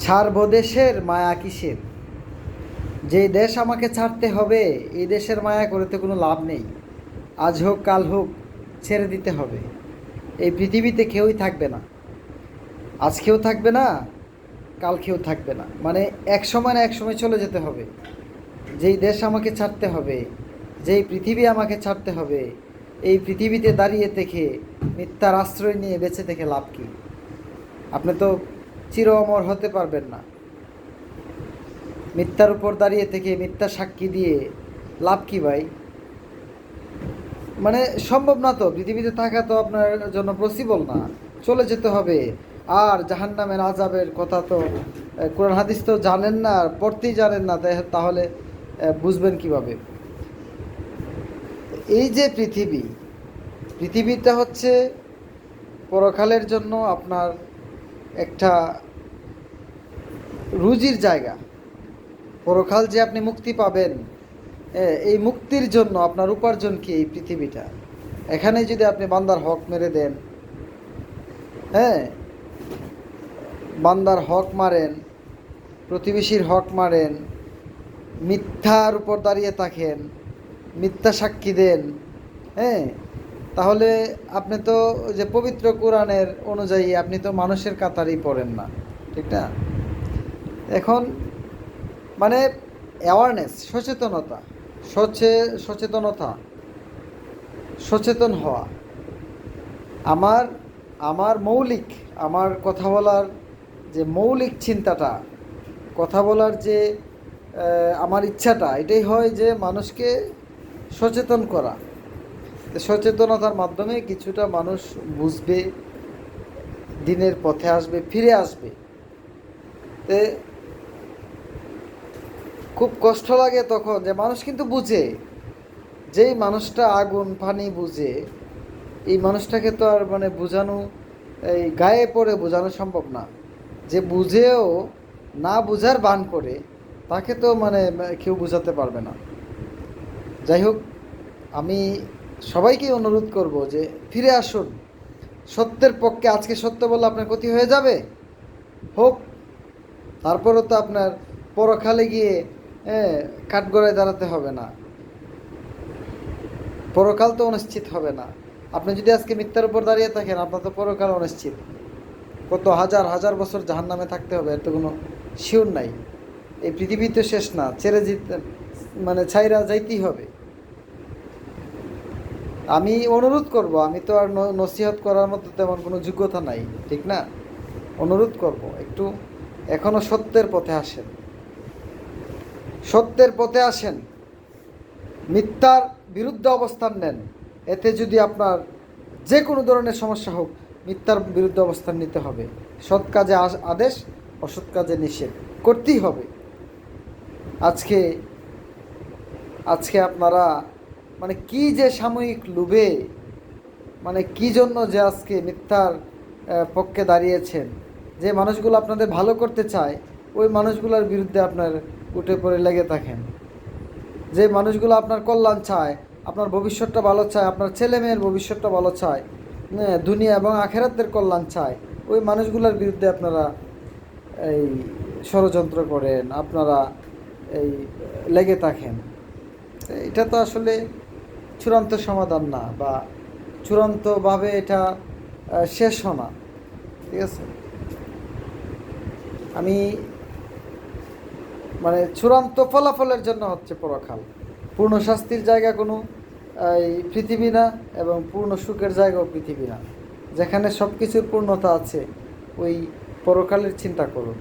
ছাড়ব দেশের মায়া কিসের? যে দেশ আমাকে ছাড়তে হবে এই দেশের মায়া করে তো কোনো লাভ নেই। আজ হোক, কাল হোক, ছেড়ে দিতে হবে। এই পৃথিবীতে কেউই থাকবে না। আজ কেউ থাকবে না, কাল কেউ থাকবে না। মানে এক সময় না এক সময় চলে যেতে হবে। যেই দেশ আমাকে ছাড়তে হবে, যেই পৃথিবী আমাকে ছাড়তে হবে, এই পৃথিবীতে দাঁড়িয়ে থেকে, মিথ্যার আশ্রয় নিয়ে বেঁচে থেকে লাভ কী? আপনি তো চির অমর হতে পারবেন না। মিথ্যার উপর দাঁড়িয়ে থেকে মিথ্যা সাক্ষী দিয়ে লাভ কি ভাই? মানে সম্ভব না তো, পৃথিবীতে থাকা তো আপনার জন্য পসিবল না। চলে যেতে হবে। আর জাহান নামের আজাবের কথা তো কোরআন হাদিস তো জানেন না, আর পড়তেই জানেন না তাহলে বুঝবেন কীভাবে? এই যে পৃথিবী, পৃথিবীটা হচ্ছে পরকালের জন্য আপনার একটা রুজির জায়গা। পরকাল যে আপনি মুক্তি পাবেন এই মুক্তির জন্য আপনার উপার্জন কি এই পৃথিবীটা? এখানে যদি আপনি বান্দার হক মেরে দেন হ্যাঁ বান্দার হক মারেন, প্রতিবেশীর হক মারেন, মিথ্যার উপর দাঁড়িয়ে থাকেন, মিথ্যা সাক্ষী দেন হ্যাঁ তাহলে আপনি তো যে পবিত্র কোরআনের অনুযায়ী আপনি তো মানুষের কাতারই পড়েন না, ঠিক না? এখন মানে অ্যাওয়ারনেস সচেতনতা, সচে, সচেতনতা, সচেতন হওয়া। আমার আমার মৌলিক, আমার কথা বলার যে মৌলিক চিন্তাটা, কথা বলার যে আমার ইচ্ছাটা, এটাই হয় যে মানুষকে সচেতন করা। সচেতনতার মাধ্যমে কিছুটা মানুষ বুঝবে, দিনের পথে আসবে, ফিরে আসবে। তে খুব কষ্ট লাগে তখন যে মানুষ কিন্তু বুঝে। যেই মানুষটা আগুন, পানি বুঝে, এই মানুষটাকে তো আর মানে বোঝানো, এই গায়ে পড়ে বোঝানো সম্ভব না। যে বুঝেও না বুঝার বান করে, তাকে তো মানে কেউ বোঝাতে পারবে না। যাই হোক, আমি সবাইকে অনুরোধ করব যে ফিরে আসুন। সত্যের পক্ষে আজকে সত্য বললে আপনার ক্ষতি হয়ে যাবে। হোক, তারপরও তো আপনার পরখালে গিয়ে হ্যাঁ কাঠগড়ায় দাঁড়াতে হবে না। পরকাল তো অনিশ্চিত হবে না। আপনি যদি আজকে মিথ্যার উপর দাঁড়িয়ে থাকেন, আপনার তো পরকাল অনিশ্চিত। কত হাজার হাজার বছর জাহান নামে থাকতে হবে, এর তো কোনো শিওর নাই। এই পৃথিবী তো শেষ না, ছেড়ে যেতে মানে ছাইরা যাইতেই হবে। আমি অনুরোধ করব, আমি তো আর নসিহত করার মতো তেমন কোনো যোগ্যতা নাই, ঠিক না? অনুরোধ করব, একটু এখনও সত্যের পথে আসেন। সত্যের পথে আসেন। মিথ্যার বিরুদ্ধে অবস্থান নেন। এতে যদি আপনার যে কোনো ধরনের সমস্যা হোক, মিথ্যার বিরুদ্ধে অবস্থান নিতে হবে। সৎ কাজে আদেশ, অসৎ কাজে নিষেধ, করতেই হবে। আজকে আজকে আপনারা মানে কি যে সাময়িক লোভে মানে কি জন্য যে আজকে মিথ্যার পক্ষে দাঁড়িয়েছেন যে মানুষগুলো আপনাদের ভালো করতে চায় ওই মানুষগুলোর বিরুদ্ধে আপনার উঠে পড়ে লেগে থাকেন। যে মানুষগুলো আপনার কল্যাণ চায় আপনার ভবিষ্যৎটা ভালো চায় আপনার ছেলে মেয়ের ভবিষ্যৎটা ভালো চায় হ্যাঁ, দুনিয়া এবং আখেরাতের কল্যাণ চায় ওই মানুষগুলোর বিরুদ্ধে আপনারা এই ষড়যন্ত্র করেন আপনারা এই লেগে থাকেন। এটা তো আসলে চূড়ান্ত সমাধান না বা চূড়ান্তভাবে এটা শেষ হনা ঠিক আছে? আমি মানে চূড়ান্ত ফলাফলের জন্য হচ্ছে পরকাল পূর্ণ শাস্তির জায়গা কোনো, এই পৃথিবী না এবং পূর্ণ সুখের জায়গাও পৃথিবী না। যেখানে সব কিছুর পূর্ণতা আছে, ওই পরকালের চিন্তা করুন।